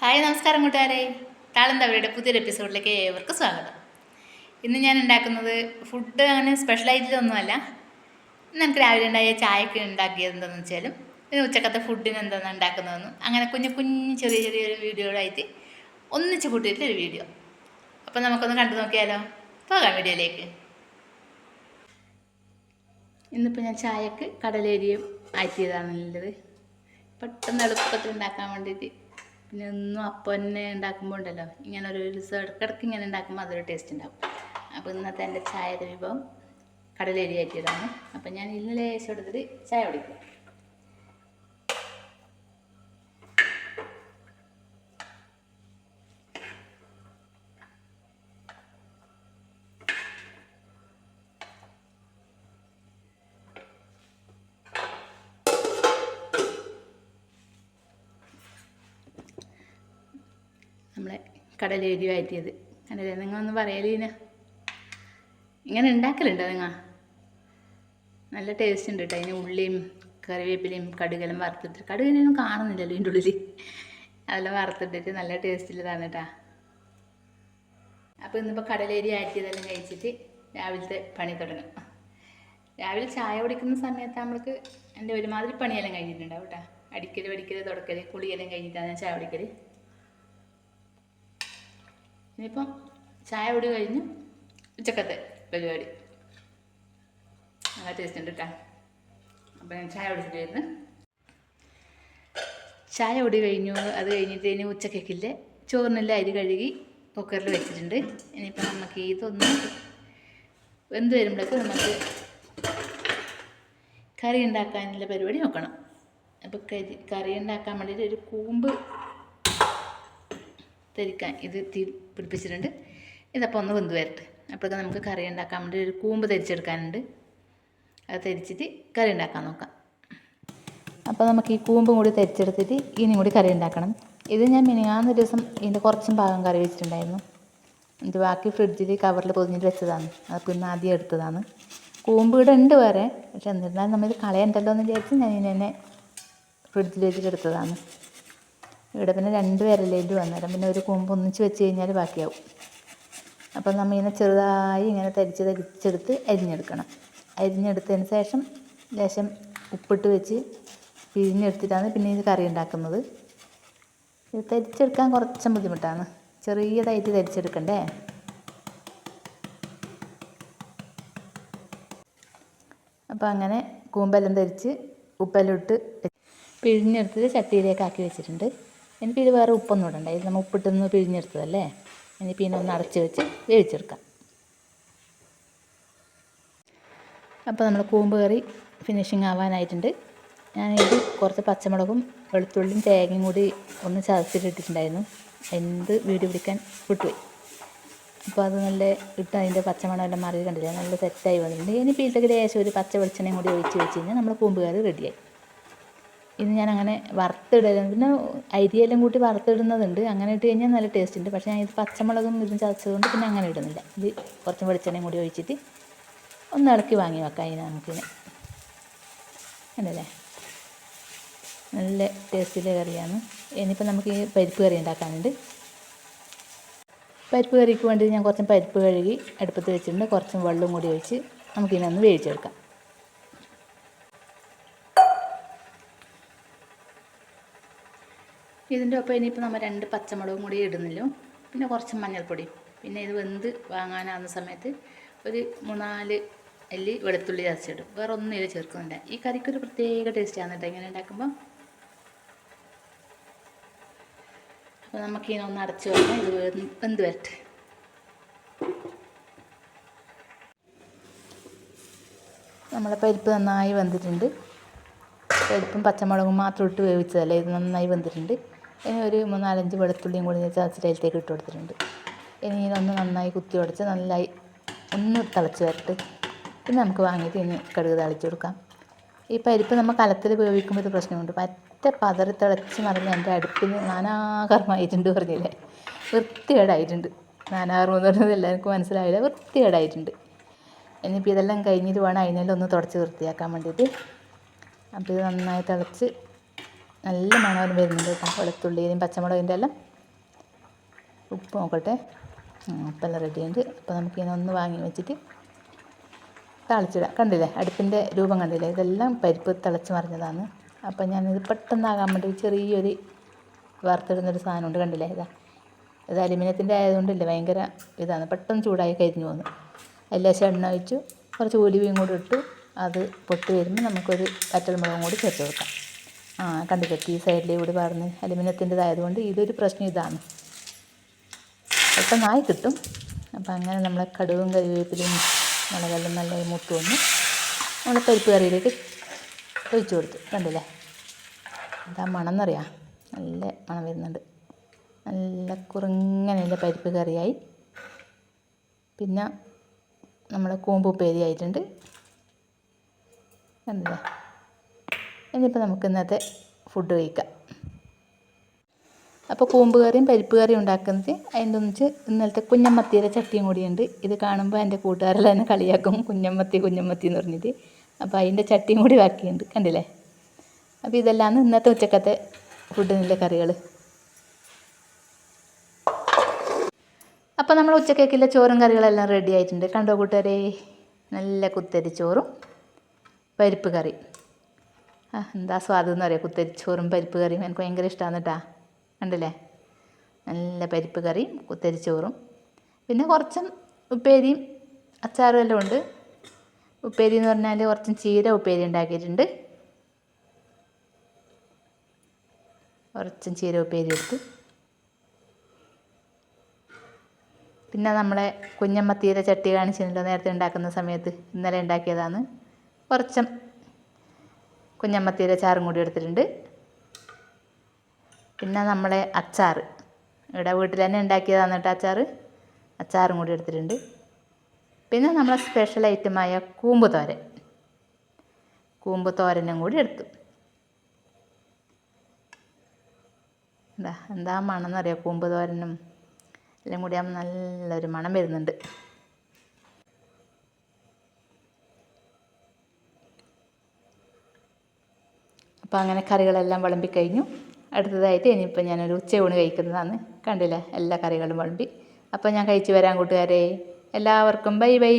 Hi നമസ്കാരം കൂട്ടുകാരെ. താളന്തവരുടെ പുതിയൊരു എപ്പിസോഡിലേക്ക് ഏവർക്കും സ്വാഗതം. ഇന്ന് ഞാൻ ഉണ്ടാക്കുന്നത് ഫുഡ് അങ്ങനെ സ്പെഷ്യലായിട്ടൊന്നുമല്ല ഇന്ന് എനിക്ക് രാവിലെ ഉണ്ടായ ചായക്ക് ഉണ്ടാക്കിയത് എന്താണെന്ന് വെച്ചാലും ഇന്ന് ഉച്ചക്കത്തെ ഫുഡിന് എന്താണ് ഉണ്ടാക്കുന്നതെന്നും അങ്ങനെ കുഞ്ഞു കുഞ്ഞു ചെറിയ ചെറിയൊരു വീഡിയോകളായിട്ട് ഒന്നിച്ച് കൂട്ടിയിട്ടൊരു വീഡിയോ. അപ്പോൾ നമുക്കൊന്ന് കണ്ടു നോക്കിയാലോ? പോകാം വീഡിയോയിലേക്ക്. ഇന്നിപ്പോൾ ഞാൻ ചായക്ക് കടലേരിയും ആറ്റിയതാണുള്ളത് പെട്ടെന്ന് എളുപ്പത്തിൽ ഉണ്ടാക്കാൻ വേണ്ടിയിട്ട് പിന്നെ ഒന്നും അപ്പം തന്നെ ഉണ്ടാക്കുമ്പോൾ ഉണ്ടല്ലോ. ഇങ്ങനെ ഒരു ദിവസം ഇടയ്ക്കിടയ്ക്ക് ഇങ്ങനെ ഉണ്ടാക്കുമ്പോൾ അതൊരു ടേസ്റ്റ് ഉണ്ടാവും. അപ്പോൾ ഇന്നത്തെ എന്റെ ചായ വിഭവം കടലേരി ആറ്റിയതാണ് അപ്പം ഞാൻ ഇന്നലെ ലേശം എടുത്തിട്ട് ചായ കുടിക്കും. നമ്മളെ കടലേരി അല്ലേ നിങ്ങൾ നിങ്ങളൊന്ന് പറയലീന ഇങ്ങനെ ഉണ്ടാക്കലുണ്ടോ നിങ്ങൾ നല്ല ടേസ്റ്റ് ഉണ്ട് കേട്ടോ അതിന് ഉള്ളിയും കറിവേപ്പിലയും കടുകെല്ലാം വറുത്തിട്ട് കടുകിനൊന്നും കാണുന്നില്ലല്ലോ ഇതിന്റെ ഉള്ളിൽ അതെല്ലാം വറുത്തിട്ടിട്ട് നല്ല ടേസ്റ്റിലതാണ് കേട്ടാ അപ്പോൾ ഇന്നിപ്പോൾ കടലേരി ആറ്റിയതെല്ലാം കഴിച്ചിട്ട് രാവിലത്തെ പണി തുടങ്ങും. രാവിലെ ചായ കുടിക്കുന്ന സമയത്ത് നമ്മൾക്ക് എന്റെ ഒരുമാതിരി പണിയെല്ലാം കഴിഞ്ഞിട്ടുണ്ടാവും കേട്ടോ അടിക്കൽ വടിക്കൽ തുടക്കൽ കുളിയെല്ലാം കഴിഞ്ഞിട്ടാണ് ഞാൻ ചായ കുടിക്കൽ ഇനിയിപ്പം ചായ കൂടി കഴിഞ്ഞ് ഉച്ചക്കത്തെ പരിപാടി. നല്ല ടേസ്റ്റ് ഉണ്ട് കേട്ടോ അപ്പം ഞാൻ ചായ കുടിച്ചിട്ടായിരുന്നു ചായ കുടി കഴിഞ്ഞു. അത് കഴിഞ്ഞിട്ട് ഇനി ഉച്ചക്കേക്കില്ലേ ചോറിനെല്ലാം അരി കഴുകി കുക്കറിൽ വെച്ചിട്ടുണ്ട്. ഇനിയിപ്പോൾ നമുക്ക് ഇതൊന്ന് വെന്ത് വരുമ്പോഴേക്കും നമുക്ക് കറി ഉണ്ടാക്കാനുള്ള പരിപാടി നോക്കണം. അപ്പോൾ കരി കറി ഉണ്ടാക്കാൻ വേണ്ടിയിട്ട് ഒരു കൂമ്പ് തെരിക്കാൻ ഇത് തീ പിടിപ്പിച്ചിട്ടുണ്ട്. ഇതപ്പോൾ ഒന്ന് വെന്ത് വരട്ടെ. അപ്പോഴൊക്കെ നമുക്ക് കറി ഉണ്ടാക്കാൻ വേണ്ടി ഒരു കൂമ്പ് തെരിച്ചെടുക്കാനുണ്ട്. അത് തെരിച്ചിട്ട് കറി ഉണ്ടാക്കാൻ നോക്കാം. അപ്പോൾ നമുക്ക് ഈ കൂമ്പും കൂടി തെരിച്ചെടുത്തിട്ട് ഇനിയും കൂടി കറി ഉണ്ടാക്കണം. ഇത് ഞാൻ മിനിങ്ങാന്ന് ദിവസം ഇതിന്റെ കുറച്ചും ഭാഗം കറി വെച്ചിട്ടുണ്ടായിരുന്നു. ഇത് ബാക്കി ഫ്രിഡ്ജിൽ കവറിൽ പൊതിഞ്ഞിട്ട് വെച്ചതാണ്. അത് പിന്നെ ആദ്യം എടുത്തതാണ്. കൂമ്പ് ഇവിടെ ഉണ്ട് വേറെ. പക്ഷെ എന്നിരുന്നാലും നമ്മൾ ഇത് കളയണ്ടല്ലോ എന്ന് വിചാരിച്ച് ഞാൻ ഇതിനെ ഫ്രിഡ്ജിൽ വെച്ചിട്ട് എടുത്തതാണ്. ഇവിടെ പിന്നെ രണ്ട് വിരലേലും അന്നേരം പിന്നെ ഒരു കൊമ്പ് ഒന്നിച്ച് വെച്ച് കഴിഞ്ഞാൽ ബാക്കിയാവും. അപ്പം നമ്മൾ ഇങ്ങനെ ചെറുതായി ഇങ്ങനെ തരിച്ച് തരിച്ചെടുത്ത് അരിഞ്ഞെടുക്കണം. അരിഞ്ഞെടുത്തതിന് ശേഷം ലേശം ഉപ്പിട്ട് വെച്ച് പിഴിഞ്ഞെടുത്തിട്ടാണ് പിന്നെ ഇത് കറി ഉണ്ടാക്കുന്നത്. ഇത് തരിച്ചെടുക്കാൻ കുറച്ചും ബുദ്ധിമുട്ടാണ്. ചെറിയതായിട്ട് തരിച്ചെടുക്കണ്ടേ? അപ്പോൾ അങ്ങനെ കൂമ്പെല്ലാം തരിച്ച് ഉപ്പെല്ലാം ഇട്ട് പിഴിഞ്ഞെടുത്തിട്ട് ചട്ടിയിലേക്ക് ആക്കി വെച്ചിട്ടുണ്ട്. ഇനിയിപ്പോൾ ഇത് വേറെ ഉപ്പൊന്നും ഇടണ്ട. ഇത് നമ്മൾ ഉപ്പിട്ടൊന്ന് പിഴിഞ്ഞെടുത്തതല്ലേ? ഇനിയിപ്പോൾ ഇതിനൊന്ന് അടച്ച് വെച്ച് വേവിച്ചെടുക്കാം. അപ്പോൾ നമ്മൾ കൂമ്പ് കറി ഫിനിഷിങ് ആവാനായിട്ടുണ്ട്. ഞാനിത് കുറച്ച് പച്ചമുളകും വെളുത്തുള്ളിയും തേങ്ങയും കൂടി ഒന്ന് ചതച്ചിട്ടിട്ടുണ്ടായിരുന്നു. എന്ത് വീഡിയോ പിടിക്കാൻ വിട്ടുപോയി. അപ്പോൾ അത് നല്ല ഇട്ട് അതിന്റെ പച്ചമണമെല്ലാം മാറി കണ്ടില്ല? നല്ല സെറ്റായി വന്നിട്ടുണ്ട്. ഇനി ഇതിലേക്ക് ഒരു പച്ച വെളിച്ചെണ്ണയും കൂടി ഒഴിച്ച് വെച്ച് കഴിഞ്ഞാൽ നമ്മൾ കൂമ്പ് കറി റെഡിയായി ഇത് ഞാൻ അങ്ങനെ വറുത്തിടലും പിന്നെ അരിയെല്ലാം കൂട്ടി വറുത്തിടുന്നതുണ്ട്. അങ്ങനെ ഇട്ട് കഴിഞ്ഞാൽ നല്ല ടേസ്റ്റ് ഉണ്ട്. പക്ഷേ ഞാൻ ഇത് പച്ചമുളകും ഇതും ചതച്ചതുകൊണ്ട് പിന്നെ അങ്ങനെ ഇടുന്നില്ല. ഇത് കുറച്ച് വെളിച്ചെണ്ണയും കൂടി ഒഴിച്ചിട്ട് ഒന്ന് ഇളക്കി വാങ്ങി വെക്കാം അതിന് നമുക്കിന്. അല്ലല്ലേ നല്ല ടേസ്റ്റിലെ കറിയാണ്. ഇനിയിപ്പോൾ നമുക്ക് ഈ പരിപ്പ് കറി ഉണ്ടാക്കാനുണ്ട്. പരിപ്പ് കറിക്ക് വേണ്ടി ഞാൻ കുറച്ച് പരിപ്പ് കഴുകി അടുപ്പത്ത് വെച്ചിട്ടുണ്ട്. കുറച്ചും വെള്ളവും കൂടി ഒഴിച്ച് നമുക്കിനൊന്ന് വേവിച്ചെടുക്കാം. ഇതിന്റെ ഒപ്പം ഇനിയിപ്പോൾ നമ്മൾ രണ്ട് പച്ചമുളകും കൂടി ഇടുന്നില്ലോ. പിന്നെ കുറച്ച് മഞ്ഞൾപ്പൊടി. പിന്നെ ഇത് വെന്ത് വാങ്ങാനാകുന്ന സമയത്ത് ഒരു മൂന്നാൽ അല്ലി വെളുത്തുള്ളി ചതച്ചിടും വേറെ ഒന്നും ഇതിൽ ചേർക്കുന്നില്ല. ഈ കറിക്കൊരു പ്രത്യേക ടേസ്റ്റ് ആണ് കേട്ടോ. ഇങ്ങനെ ഉണ്ടാക്കുമ്പോൾ അപ്പോൾ നമുക്ക് ഇതിനൊന്ന് അടച്ച് വെക്കാം. ഇത് വെന്ത് വരട്ടെ. നമ്മളെ പരിപ്പ് നന്നായി വെന്തിട്ടുണ്ട്. പരിപ്പും പച്ചമുളകും മാത്രം ഇട്ട് വേവിച്ചതല്ലേ? ഇത് നന്നായി വെന്തിട്ടുണ്ട്. ഇനി ഒരു മൂന്നാലഞ്ച് വെളുത്തുള്ളിയും കൂടി ഞാൻ ചതച്ചിട്ട് അതിലേക്ക് ഇട്ട് കൊടുത്തിട്ടുണ്ട്. ഇനി ഇതൊന്ന് നന്നായി കുത്തി ഉടച്ച് നന്നായി ഒന്ന് തിളച്ച് വരട്ട്. പിന്നെ നമുക്ക് വാങ്ങിയിട്ട് ഇനി കടുക് തളിച്ച് കൊടുക്കാം. ഈ പരിപ്പ് നമ്മൾ കലത്തിൽ ഉപയോഗിക്കുമ്പോൾ ഒരു പ്രശ്നമുണ്ട്. പറ്റ പതറി തിളച്ച് മറിഞ്ഞ് എന്റെ അടുപ്പിൽ നാനാകർമ്മമായിട്ടുണ്ട് പറഞ്ഞില്ലേ. വൃത്തികേടായിട്ടുണ്ട്. നാനാകർമ്മം എന്ന് പറഞ്ഞത് എല്ലാവർക്കും മനസ്സിലായില്ല. വൃത്തികേടായിട്ടുണ്ട്. ഇനിയിപ്പോൾ ഇതെല്ലാം കഴിഞ്ഞിട്ട് വേണം അതിനെല്ലാം ഒന്ന് തുടച്ച് വൃത്തിയാക്കാൻ വേണ്ടിയിട്ട്. അപ്പോൾ ഇത് നന്നായി തിളച്ച് നല്ല മണവും വരുന്നുണ്ട് കേട്ടോ. വെളുത്തുള്ളിയും പച്ചമുളകിന്റെ എല്ലാം. ഉപ്പ് നോക്കട്ടെ. ഉപ്പെല്ലാം റെഡിയുണ്ട് അപ്പോൾ നമുക്കിങ്ങനെ ഒന്ന് വാങ്ങി വെച്ചിട്ട് തളിച്ചിടാം. കണ്ടില്ലേ? അടുപ്പിന്റെ രൂപം കണ്ടില്ലേ? ഇതെല്ലാം പരിപ്പ് തിളച്ച് മറിഞ്ഞതാണ്. അപ്പോൾ ഞാനിത് പെട്ടെന്നാകാൻ വേണ്ടി ചെറിയൊരു വറുത്തിടുന്നൊരു സാധനമുണ്ട് കണ്ടില്ലേ? ഇതാ. ഇത് അലുമിനിയത്തിന്റെ ആയതുകൊണ്ടില്ലേ? ഭയങ്കര ഇതാണ്. പെട്ടെന്ന് ചൂടായി കരിഞ്ഞു പോകുന്നു അതിലേശം എണ്ണ ഒഴിച്ചു. കുറച്ച് ഒലിവയും കൂടി ഇട്ടു. അത് പൊട്ടി വരുമ്പോൾ നമുക്കൊരു വറ്റൽമുളകും കൂടി ചേർത്ത് കൊടുക്കാം. ആ സൈഡിലേ കൂടി പറഞ്ഞ് അലുമിനിയത്തിന്റെതായതുകൊണ്ട് ഇതൊരു പ്രശ്നം ഇതാണ്. പെട്ടെന്നായി കിട്ടും. അപ്പം അങ്ങനെ നമ്മളെ കടുവും കരിവേപ്പിലും മുളകെല്ലാം നല്ല മുത്തു വന്ന് നമ്മൾ പരിപ്പ് കറിയിലേക്ക് ഒഴിച്ചു കൊടുത്തു. കണ്ടില്ലേ? എന്താ മണം എന്നറിയാം നല്ല മണം വരുന്നുണ്ട്. നല്ല കുറുങ്ങനെയുള്ള പരിപ്പ് കറിയായി. പിന്നെ നമ്മൾ കൂമ്പ് ഉപ്പേരി ആയിട്ടുണ്ട്. കണ്ടില്ലേ? ഇനിയിപ്പോൾ നമുക്ക് ഇന്നത്തെ ഫുഡ് കഴിക്കാം. അപ്പോൾ കൂമ്പ് കറിയും പരിപ്പ് കറിയും ഉണ്ടാക്കുന്നത് അതിന്റെ ഒന്നിച്ച് ഇന്നലത്തെ കുഞ്ഞമ്മത്തിയുടെ ചട്ടിയും കൂടിയുണ്ട്. ഇത് കാണുമ്പോൾ എന്റെ കൂട്ടുകാരെല്ലാം എന്നെ കളിയാക്കും. കുഞ്ഞമ്മത്തി കുഞ്ഞമ്മത്തി എന്ന് പറഞ്ഞിട്ട്. അപ്പോൾ അതിന്റെ ചട്ടിയും കൂടി ബാക്കിയുണ്ട്. കണ്ടില്ലേ? അപ്പോൾ ഇതെല്ലാം ഇന്നത്തെ ഉച്ചക്കത്തെ ഫുഡിനുള്ള കറികൾ അപ്പോൾ നമ്മൾ ഉച്ചക്കേക്കുള്ള ചോറും കറികളെല്ലാം റെഡി ആയിട്ടുണ്ട്. കണ്ടോ കൂട്ടുകാരെ? നല്ല കുത്തരി ചോറും പരിപ്പ് കറി എന്താ സ്വാദം എന്ന് പറയാം. കുത്തരിച്ചോറും പരിപ്പ് കറിയും എനിക്ക് ഭയങ്കര ഇഷ്ടമാണ് കേട്ടാ കണ്ടില്ലേ? നല്ല പരിപ്പ് കറിയും കുത്തരിച്ചോറും പിന്നെ കുറച്ചും ഉപ്പേരിയും അച്ചാറും എല്ലാം ഉണ്ട്. ഉപ്പേരി എന്ന് പറഞ്ഞാൽ കുറച്ചും ചീര ഉപ്പേരി ഉണ്ടാക്കിയിട്ടുണ്ട്. കുറച്ചും ചീര ഉപ്പേരി എടുത്ത്. പിന്നെ നമ്മളെ കുഞ്ഞമ്മത്തീരെ ചട്ടി കാണിച്ചിട്ടുണ്ടോ നേരത്തെ ഉണ്ടാക്കുന്ന സമയത്ത് ഇന്നലെ ഉണ്ടാക്കിയതാണ് കുറച്ചും കുഞ്ഞമ്മത്തീരെ ചാറും കൂടി എടുത്തിട്ടുണ്ട്. പിന്നെ നമ്മളെ അച്ചാർ ഇവിടെ വീട്ടിൽ തന്നെ ഉണ്ടാക്കിയതാണ് കേട്ടോ അച്ചാർ അച്ചാറും കൂടി എടുത്തിട്ടുണ്ട്. പിന്നെ നമ്മളെ സ്പെഷ്യൽ ഐറ്റമായ കൂമ്പ് തോരൻ കൂമ്പ് തോരനും കൂടി എടുത്തു. എന്താ എന്താ മണം എന്നറിയാം കൂമ്പ് തോരനും എല്ലാം കൂടി നല്ലൊരു മണം വരുന്നുണ്ട്. അപ്പോൾ അങ്ങനെ കറികളെല്ലാം വിളമ്പി കഴിഞ്ഞു. അടുത്തതായിട്ട് ഇനിയിപ്പോൾ ഞാനൊരു ഉച്ചയൂണ് കഴിക്കുന്നതാണ്. കണ്ടില്ലേ? എല്ലാ കറികളും വിളമ്പി. അപ്പോൾ ഞാൻ കഴിച്ച് വരാം കൂട്ടുകാരെ. എല്ലാവർക്കും ബൈ ബൈ.